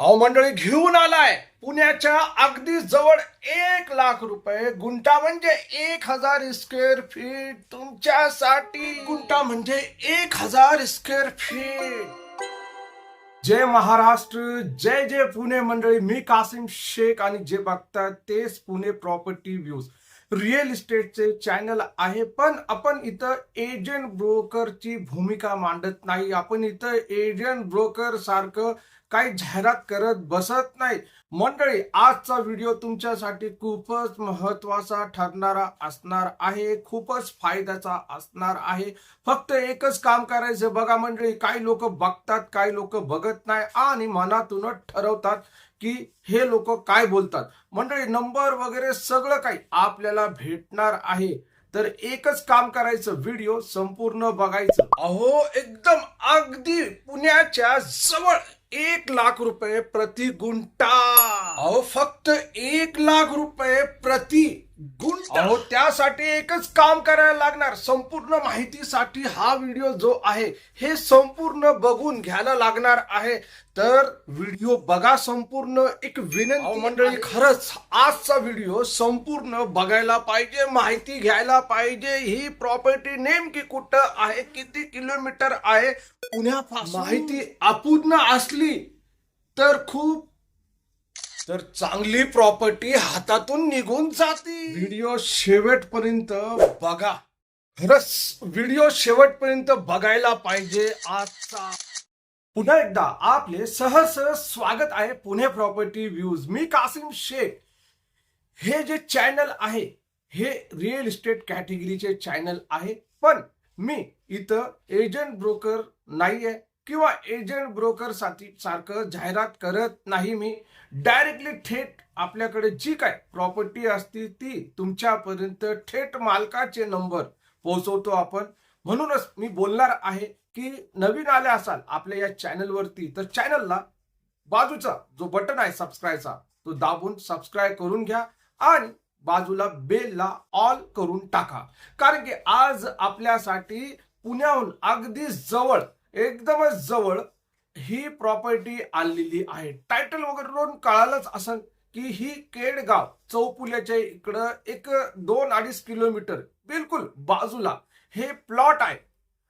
अहो मंडळी घेऊन आलाय. पुण्याच्या अगदी जवळ एक लाख रुपये गुंठा म्हणजे एक हजार स्क्वेअर फीट तुमच्यासाठी गुंठा म्हणजे एक हजार स्क्वेअर फीट जय महाराष्ट्र जय जय पुणे मंडळी. मी कासिम शेख आणि जे बघतात तेच Pune property views real estate channel आहे पण आपण इथं एजंट ब्रोकरची भूमिका मांडत नाही. आपण इथं एजंट ब्रोकर सारखं काही जाहिरात करत बसत नाही. मंडळी आजचा व्हिडिओ तुमच्यासाठी खूपच महत्त्वाचा ठरणारा असणार आहे. खूपच फायद्याचा असणार आहे. फक्त एकच काम करायचं बघा मंडळी काही लोक बघतात काही लोक बघत नाही आणि मनातूनच ठरवतात की हे लोक काय बोलतात. मंडळी नंबर वगैरे सगळं काही आपल्याला भेटणार आहे. तर एकच काम करायचं व्हिडिओ संपूर्ण बघायचं. अहो एकदम अगदी पुण्याच्या जवळ एक लाख रुपये प्रति गुंटा अहो फक्त एक लाख रुपये प्रति अहो त्यासाठी एकच काम करायला लागणार. संपूर्ण माहितीसाठी हा व्हिडिओ जो आहे हे संपूर्ण बघून घ्यायला लागणार आहे. तर व्हिडिओ बघा संपूर्ण. एक विनंती मंडळी खरंच आजचा व्हिडिओ संपूर्ण बघायला पाहिजे माहिती घ्यायला पाहिजे. ही प्रॉपर्टी नेमकी कुठं आहे किती किलोमीटर आहे? पुण्यापासून माहिती अपूर्ण असली तर खूप तर चांगली प्रॉपर्टी हातातून निघून जाते. व्हिडिओ शेवटपर्यंत बघा. खरंच व्हिडिओ शेवटपर्यंत बघायला पाहिजे आजचा. पुन्हा एकदा आपले सहज सहज स्वागत आहे पुणे प्रॉपर्टी व्ह्यूज. मी कासिम शेख. हे जे चॅनल आहे हे रिअल इस्टेट कॅटेगरीचे चॅनल आहे पण मी इथं एजंट ब्रोकर नाही आहे किंवा एजंट ब्रोकरसाठी सारखं जाहिरात करत नाही मी. डायरेक्टली थेट आपल्याकडे जी काय प्रॉपर्टी असती ती तुमच्यापर्यंत थेट मालकाचे नंबर पोहोचवतो आपण. म्हणूनच मी बोलणार आहे की नवीन आले असाल आपल्या या चॅनलवरती तर चॅनलला बाजूचा जो बटन आहे सबस्क्राईबचा तो दाबून सबस्क्राईब करून घ्या आणि बाजूला बेलला ऑल करून टाका. कारण की आज आपल्यासाठी पुण्याहून अगदी जवळ एकदमच जवळ ही प्रॉपर्टी आलेली आहे. टायटल वगैरे कळालंच असं की ही केडगाव चौपुल्याच्या इकडं एक दोन अडीच किलोमीटर बिलकुल बाजूला हे प्लॉट आहे.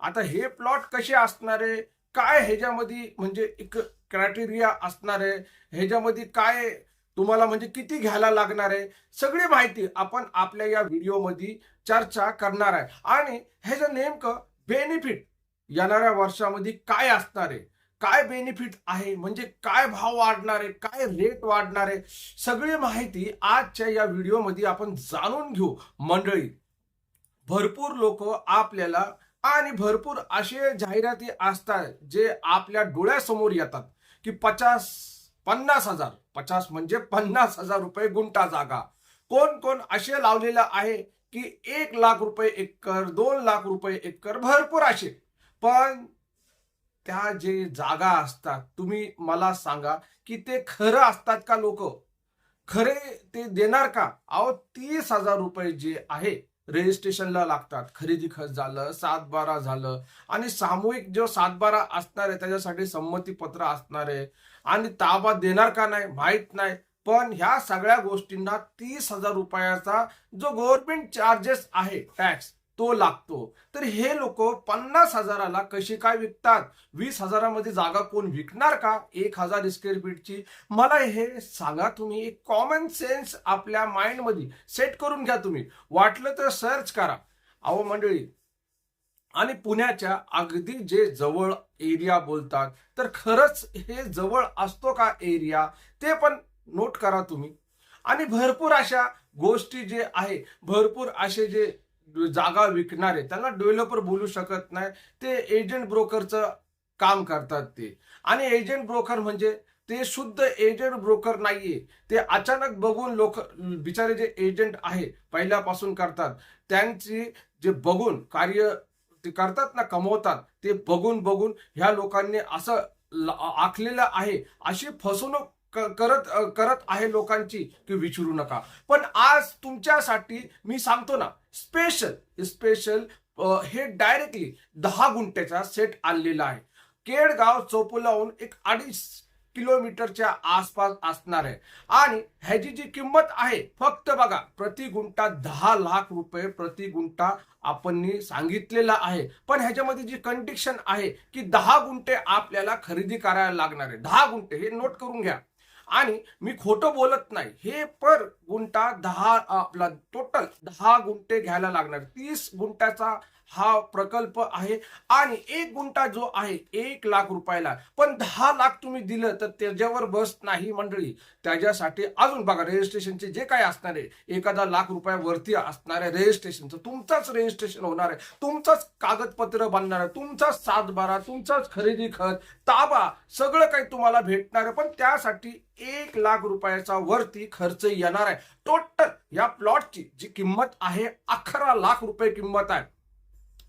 आता हे प्लॉट कसे असणार आहे काय ह्याच्यामध्ये म्हणजे एक क्रायटेरिया असणार आहे ह्याच्यामध्ये काय तुम्हाला म्हणजे किती घ्यायला लागणार आहे सगळी माहिती आपण आपल्या या व्हिडिओमध्ये चर्चा करणार आहे. आणि ह्याचं नेमकं बेनिफिट येणाऱ्या वर्षामध्ये काय असणार आहे? काय बेनिफिट आहे? म्हणजे काय भाव वाढणार आहे? काय रेट वाढणार आहे? सगळी माहिती आजच्या या व्हिडिओमध्ये आपण जाणून घेऊ. मंडळी भरपूर लोक आपल्याला आणि भरपूर असे जाहिराती असतात जे आपल्या डोळ्यासमोर येतात की पचास पन्नास हजार. पचास म्हणजे पन्नास हजार रुपये गुंटा जागा. कोण कोण असे लावलेलं आहे की एक लाख रुपये एकर दोन लाख रुपये एकर भरपूर असे. पण त्या जे जागा असतात तुम्ही मला सांगा की ते खरं असतात का लोक? खरे ते देणार का? अहो तीस हजार रुपये जे आहे रजिस्ट्रेशनला लागतात. खरेदी खर्च झालं सात बारा झालं आणि सामूहिक जो सात बारा असणार आहे त्याच्यासाठी संमतीपत्र असणार आहे. आणि ताबा देणार का नाही? माहीत नाही. पण ह्या सगळ्या गोष्टींना तीस हजार रुपयाचा जो गव्हर्नमेंट चार्जेस आहे टॅक्स तो लागतो. तर हे लोक पन्नास हजाराला कशी काय विकतात? वीस हजारामध्ये जागा कोण विकणार का? एक हजार स्क्वेअर फीटची मला हे सांगा तुम्ही एक कॉमन सेन्स आपल्या माइंडमध्ये सेट करून घ्या तुम्ही. वाटलं तर सर्च करा. अहो मंडळी आणि पुण्याच्या अगदी जे जवळ एरिया बोलतात तर खरंच हे जवळ असतो का एरिया ते पण नोट करा तुम्ही. आणि भरपूर अशा गोष्टी जे आहे भरपूर असे जे जागा विकणारे त्यांना डेव्हलपर बोलू शकत नाही. ते एजंट ब्रोकरचं काम करतात ते. आणि एजंट ब्रोकर म्हणजे ते शुद्ध एजंट ब्रोकर नाहीये. ते अचानक बघून लोक बिचारे जे एजंट आहे पहिल्यापासून करतात त्यांची जे बघून कार्य ते करतात ना कमवतात ते बघून बघून ह्या लोकांनी असं आखलेलं आहे. अशी फसवणूक करत करत आहे लोकांची की विचारू नका. पण आज तुमच्यासाठी मी सांगतो ना स्पेशल स्पेशल हे डायरेक्टली दहा गुंठ्याचा सेट आणलेला आहे. केडगाव चौपुलाहून एक अडीच किलोमीटरच्या आसपास असणार आहे. आणि ह्याची जी किंमत आहे फक्त बघा प्रति गुंठा दहा लाख रुपये प्रति गुंठा आपण सांगितलेला आहे. पण ह्याच्यामध्ये जी कंडिशन आहे की दहा गुंठे आपल्याला खरेदी करायला लागणार आहे. दहा गुंठे हे नोट करून घ्या. आणि मी खोटं बोलत नाही. हे पर गुंठा दहा आपला टोटल दहा गुंठे घ्यायला लागणार. तीस गुंठ्याचा हा प्रकल्प आहे. आणि एक गुंठा जो आहे एक लाख रुपयाला. पण दहा लाख तुम्ही दिलं तर त्याच्यावर बस नाही मंडळी. त्याच्यासाठी अजून बघा रजिस्ट्रेशनचे जे काय असणार आहे एखादा लाख रुपयावरती असणार आहे रजिस्ट्रेशनचं तुमचाच रजिस्ट्रेशन होणार आहे. तुमचाच कागदपत्र बनणार आहे तुमचाच सातबारा तुमचाच खरेदी खत ताबा सगळं काही तुम्हाला भेटणार आहे. पण त्यासाठी एक लाख रुपयाचा वरती खर्च येणार आहे. टोटल या प्लॉटची जी किंमत आहे अकरा लाख रुपये किंमत आहे.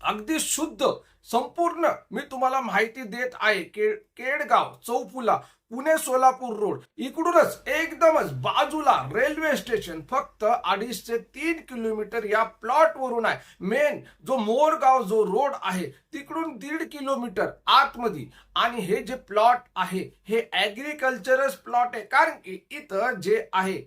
अगदी शुद्ध संपूर्ण मी तुम्हाला माहिती देत आहे के केडगाव चौफुला पुणे सोलापूर रोड. इकडूनच एकदमच बाजूला रेल्वे स्टेशन फक्त अडीच ते तीन किलोमीटर या प्लॉट वरून आहे. मेन जो मोरगाव जो रोड आहे तिकडून दीड किलोमीटर आतमध्ये. आणि हे जे प्लॉट आहे हे ऍग्रिकल्चरच प्लॉट आहे. कारण की इथं जे आहे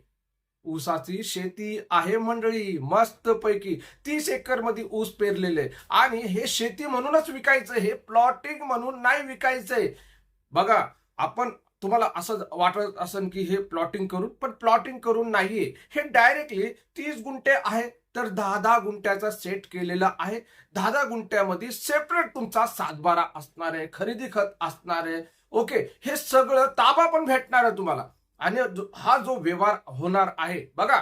ऊसाची शेती आहे मंडळी मस्त पैकी तीस एकरमध्ये ऊस पेरलेले. आणि हे शेती म्हणूनच विकायचं हे प्लॉटिंग म्हणून नाही विकायचंय. बघा आपण तुम्हाला असं वाटत असन की हे प्लॉटिंग करून पण प्लॉटिंग करून नाहीये. हे डायरेक्टली तीस गुंठे आहे तर दहा दहा गुंठ्याचा सेट केलेला आहे. दहा दहा गुंठ्यामध्ये सेपरेट तुमचा सातबारा असणार आहे खरेदी खत असणार आहे. ओके हे सगळं ताबा पण भेटणार आहे तुम्हाला. आणि जो- हा जो व्यवहार होणार आहे बघा.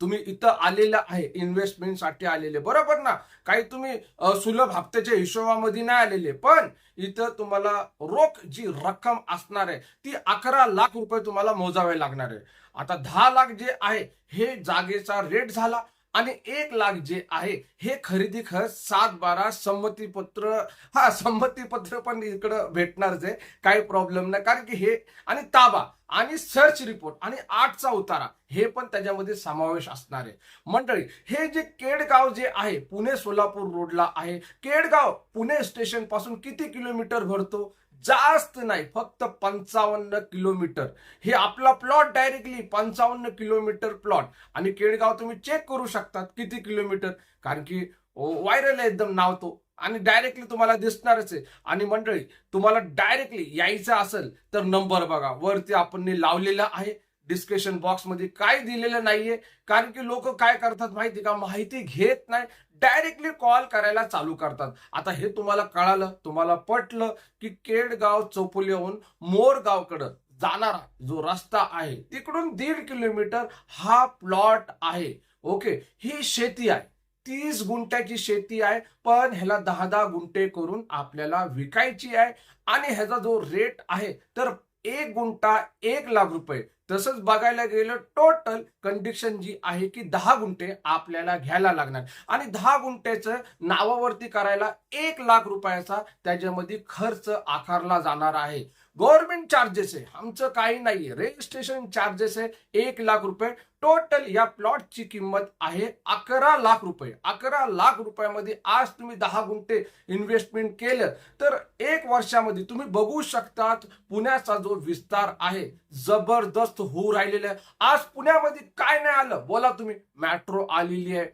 तुम्ही इथं आलेला आहे इन्व्हेस्टमेंटसाठी आलेले. बरोबर ना? काही तुम्ही सुलभ हप्त्याच्या हिशोबामध्ये नाही आलेले पण इथं तुम्हाला रोख जी रक्कम असणार आहे ती अकरा लाख रुपये तुम्हाला मोजावे लागणार आहे. आता दहा लाख जे आहे हे जागेचा रेट झाला. आणि एक लाख जे आहे हे खरेदी खर्च सात बारा संमतीपत्र हा संमतीपत्र पण इकडं भेटणारच आहे काही प्रॉब्लेम नाही. कारण की हे आणि ताबा आणि सर्च रिपोर्ट आणि आठचा उतारा हे पण त्याच्यामध्ये समावेश असणार आहे. मंडळी हे जे केडगाव जे आहे पुणे सोलापूर रोडला आहे केडगाव पुणे स्टेशनपासून किती किलोमीटर भरतो? जास्त नाही फक्त पंचावन्न किलोमीटर. हे आपला प्लॉट डायरेक्टली पंचावन्न किलोमीटर प्लॉट आणि केळगाव तुम्ही चेक करू शकतात किती किलोमीटर. कारण की व्हायरल आहे एकदम नाव तो. आणि डायरेक्टली तुम्हाला दिसणारच आहे. आणि मंडळी तुम्हाला डायरेक्टली यायचं असेल तर नंबर बघा. वरती आपण लावलेला आहे. डिस्क्रिप्शन बॉक्समध्ये काय दिलेलं नाहीये. कारण की लोक काय करतात माहिती का? माहिती घेत नाही. डायरेक्टली कॉल करायला चालू करतात. आता हे तुम्हाला कळालं तुम्हाला पटलं की केडगाव चौपुलीहून मोरगावकडं जाणारा जो रस्ता आहे तिकडून दीड किलोमीटर हा प्लॉट आहे. ओके ही शेती आहे. तीस गुंठ्याची शेती आहे पण ह्याला दहा दहा गुंठे करून आपल्याला विकायची आहे. आणि ह्याचा जो रेट आहे तर एक गुंठा एक लाख रुपये. तसंच बघायला गेलं टोटल कंडिशन जी आहे की दहा गुंठे आपल्याला घ्यायला लागणार. आणि दहा गुंठ्याचं नावावरती करायला एक लाख रुपयाचा त्याच्यामध्ये खर्च आकारला जाणार आहे. गव्हर्नमेंट चार्जेस आहे. आमचं काही नाहीये. रजिस्ट्रेशन चार्जेस आहे एक लाख रुपये. टोटल या प्लॉटची किंमत आहे अकरा लाख रुपये. अकरा लाख रुपयामध्ये आज तुम्ही दहा गुंठे इन्व्हेस्टमेंट केलं. तर एक वर्षामध्ये तुम्ही बघू शकतात पुण्याचा जो विस्तार आहे जबरदस्त होऊ राहिलेला आहे. आज पुण्यामध्ये काय नाही आलं? बोला तुम्ही. मेट्रो आलेली आहे.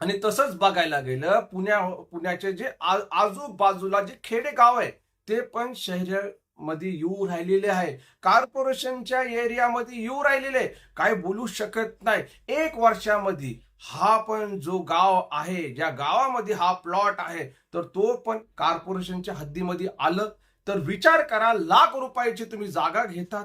आणि तसंच बघायला गेलं पुण्या पुण्याचे जे आजूबाजूला जे खेडेगाव आहे ते पण शहर मध्ये येऊ राहिलेले आहे. कॉर्पोरेशनच्या एरियामध्ये येऊ राहिलेले आहे. काय बोलू शकत नाही. एक वर्षामध्ये हा पण जो गाव आहे ज्या गावामध्ये हा प्लॉट आहे तर तो पण कॉर्पोरेशनच्या हद्दीमध्ये आलं. तर विचार करा लाख रुपयाची तुम्ही जागा घेतात.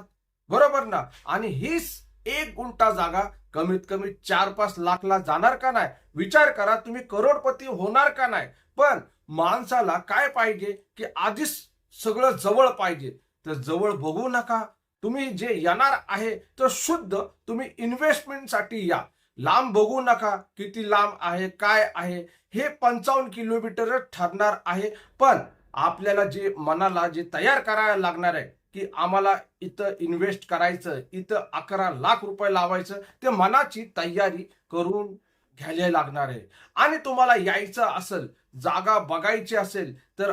बरोबर ना? आणि हीच एक गुंठा जागा कमीत कमी चार पाच लाखला जाणार का नाही? विचार करा तुम्ही करोडपती होणार का नाही? पण माणसाला काय पाहिजे की आधीच सगळं जवळ पाहिजे. तर जवळ बघू नका. तुम्ही जे येणार आहे तर शुद्ध तुम्ही इन्व्हेस्टमेंटसाठी या. लांब बघू नका किती लांब आहे काय आहे. हे पंचावन्न किलोमीटर ठरणार आहे. पण आपल्याला जे मनाला जे तयार करायला लागणार आहे की आम्हाला इथं इन्व्हेस्ट करायचं इथं अकरा लाख रुपये लावायचं ते मनाची तयारी करून घ्यायला लागणार आहे. आणि तुम्हाला यायचं असेल जागा बघायची असेल तर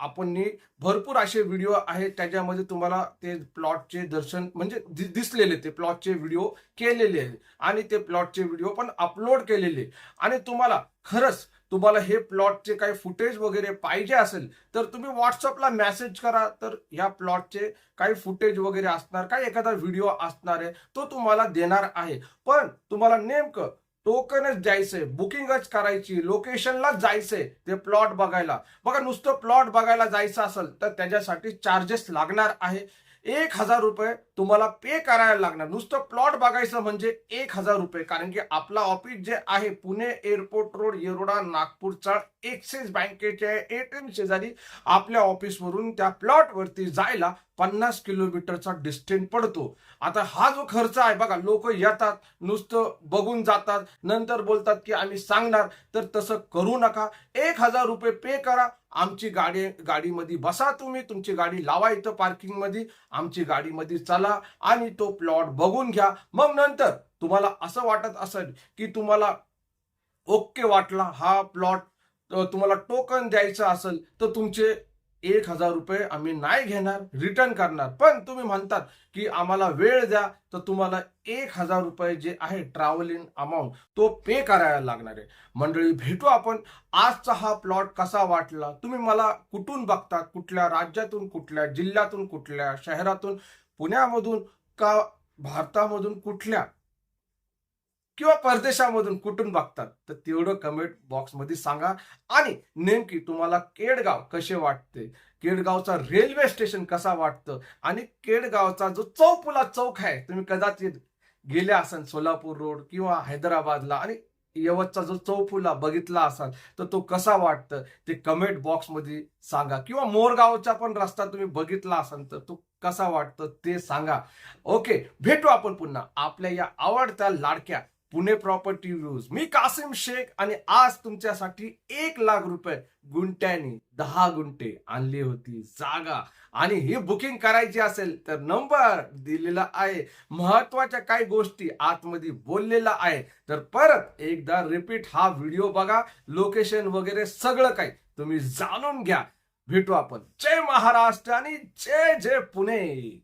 आपण भरपूर असे व्हिडिओ आहेत त्याच्यामध्ये तुम्हाला ते प्लॉटचे दर्शन म्हणजे दिसलेले ते प्लॉटचे व्हिडिओ केलेले आहेत. आणि ते प्लॉटचे व्हिडिओ पण अपलोड केलेले आणि तुम्हाला खरंच तुम्हाला हे प्लॉटचे काही फुटेज वगैरे पाहिजे असेल तर तुम्ही व्हॉट्सअपला मेसेज करा. तर या प्लॉटचे काही फुटेज वगैरे असणार काही एखादा व्हिडिओ असणार आहे तो तुम्हाला देणार आहे. पण तुम्हाला नेमकं टोकनच द्यायचंय बुकिंगच करायची लोकेशनलाच जायचंय ते प्लॉट बघायला. बघा नुसतं प्लॉट बघायला जायचं असेल तर त्याच्यासाठी चार्जेस लागणार आहे. एक हजार रुपये तुम्हाला पे करायला लागणार. नुसतं प्लॉट बघायचं म्हणजे एक हजार रुपये. कारण की आपला ऑफिस जे आहे पुणे एअरपोर्ट रोड येरोडा नागपूरचा एक्सिस बँकेच्या एटीएम शेजारी आपल्या ऑफिसवरून त्या प्लॉटवरती जायला पन्नास किलोमीटरचा डिस्टन्स पडतो. आता हा जो खर्च आहे बघा लोक येतात नुसतं बघून जातात नंतर बोलतात की आम्ही सांगणार तर तसं करू नका. एक हजार रुपये पे करा. आमची गाडी गाडीमध्ये बसा तुम्ही तुमची गाडी लावा इथं पार्किंगमध्ये. आमची गाडीमध्ये चला. आणि तो प्लॉट बघून घ्या. मग नंतर तुम्हाला असं वाटत असेल की तुम्हाला ओके वाटला हा प्लॉट तुम्हाला टोकन द्यायचं असेल तर तुमचे एक हजार रुपये आम्ही नाही घेणार रिटर्न करणार. पण तुम्ही म्हणतात की आम्हाला वेळ द्या तर तुम्हाला एक हजार रुपये जे आहे ट्रॅव्हलिंग अमाऊंट तो पे करायला लागणार आहे. मंडळी भेटू आपण. आजचा हा प्लॉट कसा वाटला? तुम्ही मला कुठून बघता? कुठल्या राज्यातून कुठल्या जिल्ह्यातून कुठल्या शहरातून? पुण्यामधून का भारतामधून कुठल्या किंवा परदेशामधून कुठून बघतात? तर तेवढं कमेंट बॉक्समध्ये सांगा. आणि नेमकी तुम्हाला केडगाव कसे वाटते? केडगावचा रेल्वे स्टेशन कसा वाटतं? आणि केडगावचा जो चौपुला चौक आहे तुम्ही कदाचित गेले असाल सोलापूर रोड किंवा हैदराबादला आणि यवतचा जो चौफुला बघितला असाल तर तो कसा वाटतं? ते कमेंट बॉक्समध्ये सांगा. किंवा मोरगावचा पण रस्ता तुम्ही बघितला असाल तर तो कसा वाटतं ते सांगा. ओके भेटू आपण पुन्हा आपल्या या आवडत्या लाडक्या पुणे प्रॉपर्टी व्ह्यूज मी कासिम शेख आणि आज तुमच्यासाठी एक लाख रुपये गुंट्यानी दहा गुंटे आणली होती. जागा. आणि ही बुकिंग करायची असेल तर नंबर दिलेला आहे. महत्त्वाच्या काही गोष्टी आतमध्ये बोललेला आहे. तर परत एकदा रिपीट हा व्हिडिओ बघा. लोकेशन वगैरे सगळं काही तुम्ही जाणून घ्या. भेटू आपण. जय महाराष्ट्र आणि जय जय पुणे.